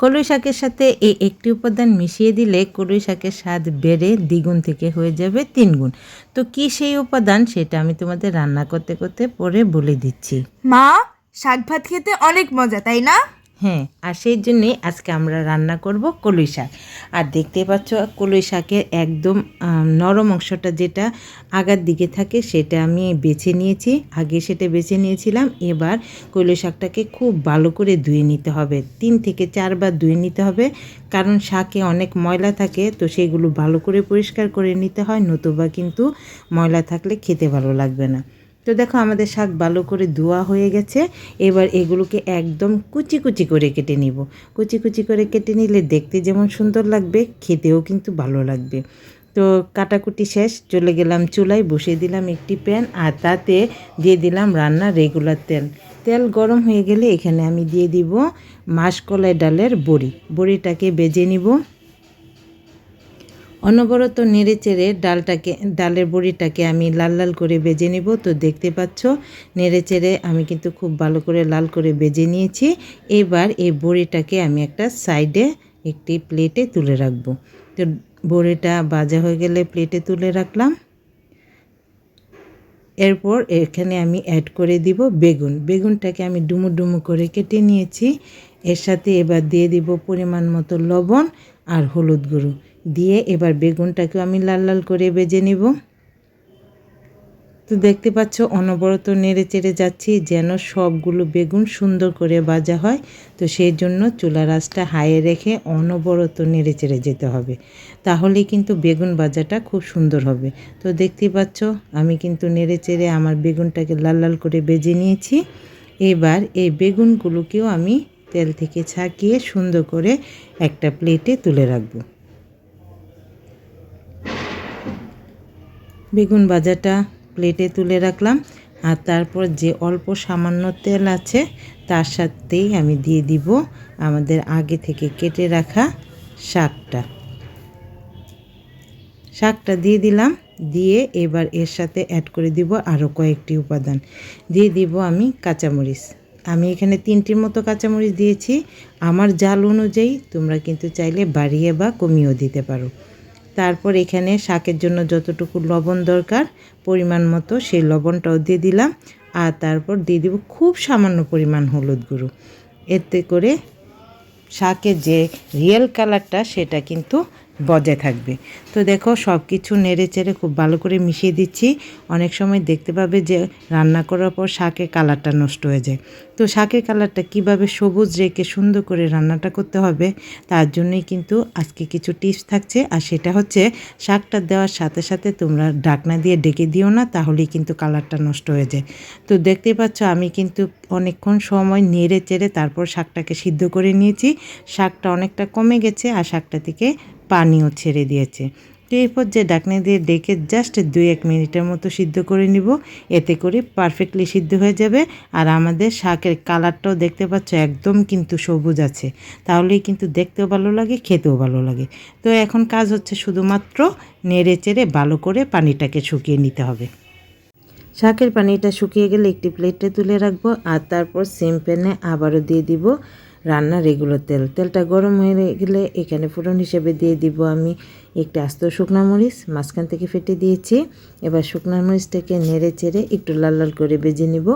কলই শাকের সাথে এই একটি উপাদান মিশিয়ে দিলে কলই শাকের স্বাদ বেড়ে দ্বিগুণ থেকে হয়ে যাবে তিনগুণ। তো কি সেই উপাদান সেটা আমি তোমাদের রান্না করতে করতে পরে বলে দিচ্ছি। মা, শাক ভাত খেতে অনেক মজা, তাই না? হ্যাঁ আর সেই জন্যেই আজকে আমরা রান্না করব কলই শাক। আর দেখতে পাচ্ছ কলই শাকের একদম নরম অংশটা যেটা আগার দিকে থাকে সেটা আমি বেছে নিয়েছি। আগে সেটা বেছে নিয়েছিলাম, এবার কলই শাকটাকে খুব ভালো করে ধুয়ে নিতে হবে। তিন থেকে চারবার ধুয়ে নিতে হবে, কারণ শাকে অনেক ময়লা থাকে, তো সেগুলো ভালো করে পরিষ্কার করে নিতে হয়, নতুবা কিন্তু ময়লা থাকলে খেতে ভালো লাগবে না। তো দেখো আমাদের শাক ভালো করে ধোয়া হয়ে গেছে। এবার এগুলোকে একদম কুচি কুচি করে কেটে নিব। কুচি কুচি করে কেটে নিলে দেখতে যেমন সুন্দর লাগবে, খেতেও কিন্তু ভালো লাগবে। তো কাটাকুটি শেষ, চলে গেলাম চুলায়, বসিয়ে দিলাম একটি প্যান আর তাতে দিয়ে দিলাম রান্নার রেগুলার তেল। তেল গরম হয়ে গেলে এখানে আমি দিয়ে দিব মাসকলাই ডালের বড়ি। বড়িটাকে বেজে নিব। অনবরত নেড়ে চেড়ে ডালটাকে, ডালের বড়িটাকে আমি লাল লাল করে বেজে নিব। তো দেখতে পাচ্ছ নেড়ে চেড়ে আমি কিন্তু খুব ভালো করে লাল করে বেজে নিয়েছি। এবার এই বড়িটাকে আমি একটা সাইডে একটি প্লেটে তুলে রাখব। তো বড়িটা ভাজা হয়ে গেলে প্লেটে তুলে রাখলাম। এরপর এখানে আমি অ্যাড করে দিব বেগুন। বেগুনটাকে আমি ডুমু ডুমু করে কেটে নিয়েছি। এর সাথে এবার দিয়ে দিব পরিমাণ মতো লবণ আর হলুদ গুঁড়ো। দিয়ে এবার বেগুনটাকেও আমি লাল লাল করে বেজে নিব। তো দেখতে পাচ্ছ, অনবরত নেড়ে চেড়ে যাচ্ছি যেন সবগুলো বেগুন সুন্দর করে ভাজা হয়। তো সেই জন্য চুলা আঁচটা হাইয়ে রেখে অনবরত নেড়ে চেড়ে যেতে হবে। তাহলে কিন্তু বেগুন ভাজাটা খুব সুন্দর হবে। তো দেখতে পাচ্ছ, আমি কিন্তু নেড়ে চেড়ে আমার বেগুনটাকে লাল লাল করে বেজে নিয়েছি। এবার এই বেগুনগুলোকেও আমি তেল থেকে ছাকিয়ে সুন্দর করে একটা প্লেটে তুলে রাখব। বেগুন ভাজাটা প্লেটে তুলে রাখলাম আর তারপর যে অল্প সামান্য তেল আছে তার সাথেই আমি দিয়ে দিব আমাদের আগে থেকে কেটে রাখা শাকটা। শাকটা দিয়ে দিলাম, দিয়ে এবার এর সাথে অ্যাড করে দিব আরও কয়েকটি উপাদান। দিয়ে দিব আমি কাঁচামরিচ। আমি এখানে তিনটির মতো কাঁচামরিচ দিয়েছি। আমার জাল অনুযায়ী তোমরা কিন্তু চাইলে বাড়িয়ে বা কমিয়েও দিতে পারো। তারপর এখানে শাকের জন্য যতটুকু লবণ দরকার, পরিমাণ মতো সেই লবণটাও দিয়ে দিলাম। আর তারপর দিয়ে দিব খুব সামান্য পরিমাণ হলুদ গুঁড়ো। এতে করে শাকের যে রিয়েল কালারটা সেটা কিন্তু বজায় থাকবে। তো দেখো সব কিছু নেড়ে চেড়ে খুব ভালো করে মিশিয়ে দিচ্ছি। অনেক সময় দেখতে পাবে যে রান্না করার পর শাকের কালারটা নষ্ট হয়ে যায়। তো শাকের কালারটা কীভাবে সবুজ রেখে সুন্দর করে রান্নাটা করতে হবে, তার জন্যই কিন্তু আজকে কিছু টিপস থাকছে। আর সেটা হচ্ছে, শাকটা দেওয়ার সাথে সাথে তোমরা ঢাকনা দিয়ে ডেকে দিও না, তাহলেই কিন্তু কালারটা নষ্ট হয়ে যায়। তো দেখতেই পাচ্ছ, আমি কিন্তু অনেকক্ষণ সময় নেড়ে চেড়ে তারপর শাকটাকে সিদ্ধ করে নিয়েছি। শাকটা অনেকটা কমে গেছে, আর শাকটা থেকে পানিও ছেড়ে দিয়েছে। তো এরপর যে ডাকনা দিয়ে ডেকে জাস্ট দুই এক মিনিটের মতো সিদ্ধ করে নিব। এতে করে পারফেক্টলি সিদ্ধ হয়ে যাবে। আর আমাদের শাকের কালারটাও দেখতে পাচ্ছ, একদম কিন্তু সবুজ আছে। তাহলেই কিন্তু দেখতেও ভালো লাগে, খেতেও ভালো লাগে। তো এখন কাজ হচ্ছে শুধুমাত্র নেড়ে চেড়ে ভালো করে পানিটাকে শুকিয়ে নিতে হবে। শাকের পানিটা শুকিয়ে গেলে একটি প্লেটে তুলে রাখব। আর তারপর সিম প্যানে আবারও দিয়ে দিব। রান্নার রেগুলার তেল। তেলটা গরম হয়ে গেলে এখানে ফোড়ন হিসেবে দিয়ে দিব আমি একটি আস্ত শুকনো মরিচ, মাঝখান থেকে ফেটে দিয়েছি। এবার শুকনো মরিচটাকে নেড়ে চেড়ে একটু লাল লাল করে বেজে নিব।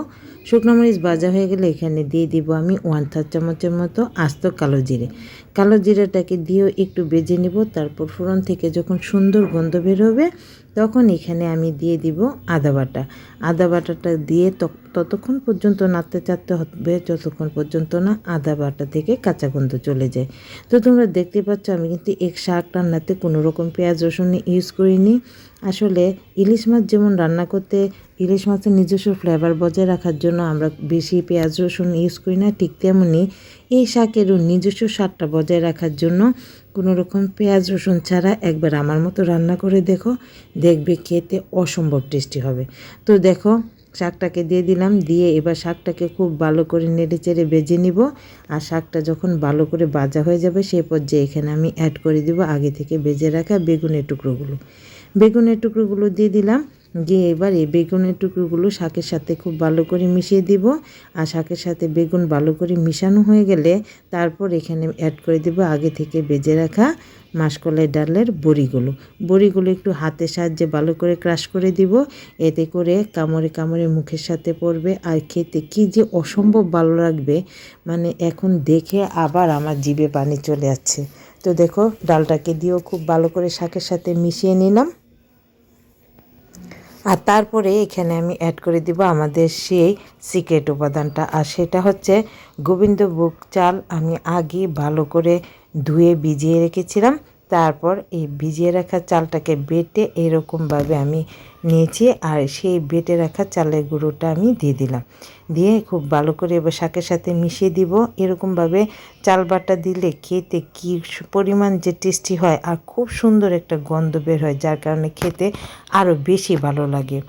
শুকনো মরিচ ভাজা হয়ে গেলে এখানে দিয়ে দিব আমি ওয়ান থার্ড চামচের মতো আস্ত কালো জিরে। কালো জিরাটাকে দিয়েও একটু বেজে নিব, তারপর ফোড়ন থেকে যখন সুন্দর গন্ধ বের হবে, তখন এখানে আমি দিয়ে দিব আদা বাটা। আদা বাটাটা দিয়ে তক- ততক্ষণ পর্যন্ত নাড়তে চাড়তে হবে, যতক্ষণ পর্যন্ত না আদা বাটা থেকে কাঁচা গন্ধ চলে যায়। তো তোমরা দেখতে পাচ্ছ, আমি কিন্তু এক শাক রান্নাতে কোনো রকম পেঁয়াজ রসুন ইউজ করিনি। আসলে ইলিশ মাছ যেমন রান্না করতে, ইলিশ মাছের নিজস্ব ফ্লেভার বজায় রাখার জন্য আমরা বেশি পেঁয়াজ, রসুন ইউজ করি না, ঠিক তেমনি এই শাকেরও নিজস্ব স্বাদটা বজায় রাখার জন্য কোনো রকম পেঁয়াজ, রসুন ছাড়া একবার আমার মতো রান্না করে দেখো, দেখবে খেতে অসম্ভব টেস্টি হবে। তো দেখো, শাকটাকে দিয়ে দিলাম, দিয়ে এবার শাকটাকে খুব ভালো করে নেড়ে চেড়ে বেজে নিব আর শাকটা যখন ভালো করে বাজা হয়ে যাবে সেই পর্যায়ে এখানে আমি অ্যাড করে দিব আগে থেকে বেজে রাখা বেগুনের টুকরোগুলো। বেগুনের টুকরোগুলো দিয়ে দিলাম। দিয়ে এবার এই বেগুনের টুকরোগুলো শাকের সাথে খুব ভালো করে মিশিয়ে দিব। আর শাকের সাথে বেগুন ভালো করে মিশানো হয়ে গেলে তারপর এখানে অ্যাড করে দিব আগে থেকে বেজে রাখা মাসকলাই ডালের বড়িগুলো। বড়িগুলো একটু হাতের সাহায্যে ভালো করে ক্রাশ করে দিব। এতে করে কামড়ে কামড়ে মুখের সাথে পড়বে। আর খেতে কি যে অসম্ভব ভালো লাগবে। মানে এখন দেখে আবার আমার জিভে পানি চলে যাচ্ছে তো দেখো, ডালটাকে দিয়েও খুব ভালো করে শাকের সাথে মিশিয়ে নিলাম। আর তারপরে এখানে আমি অ্যাড করে দিব আমাদের সেই সিক্রেট উপাদানটা। আর সেটা হচ্ছে গোবিন্দভোগ চাল আমি আগে ভালো করে ধুয়ে ভিজিয়ে রেখেছিলাম। তারপর এই ভিজিয়ে রাখা চালটাকে বেটে এরকমভাবে আমি নিয়েছি আর সেই বেটে রাখা চালের গুঁড়োটা আমি দিয়ে দিলাম। দিয়ে খুব ভালো করে এবার শাকের সাথে মিশিয়ে দিব। এরকমভাবে চাল বাটা দিলে খেতে কী পরিমাণ যে টেস্টি হয় আর খুব সুন্দর একটা গন্ধ বের হয়, যার কারণে খেতে আরও বেশি ভালো লাগে।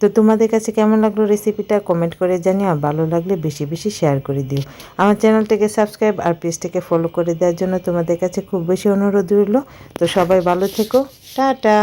তো তোমাদের কাছে কেমন লাগল রেসিপিটা কমেন্ট করে জানিও। আর ভালো লাগলে বেশি বেশি শেয়ার করে দিও। আমার চ্যানেলটাকে সাবস্ক্রাইব আর পেজটাকে ফলো করে দেওয়ার জন্য তোমাদের কাছে খুব বেশি অনুরোধ রইল। তো সবাই ভালো থেকো। টাটা!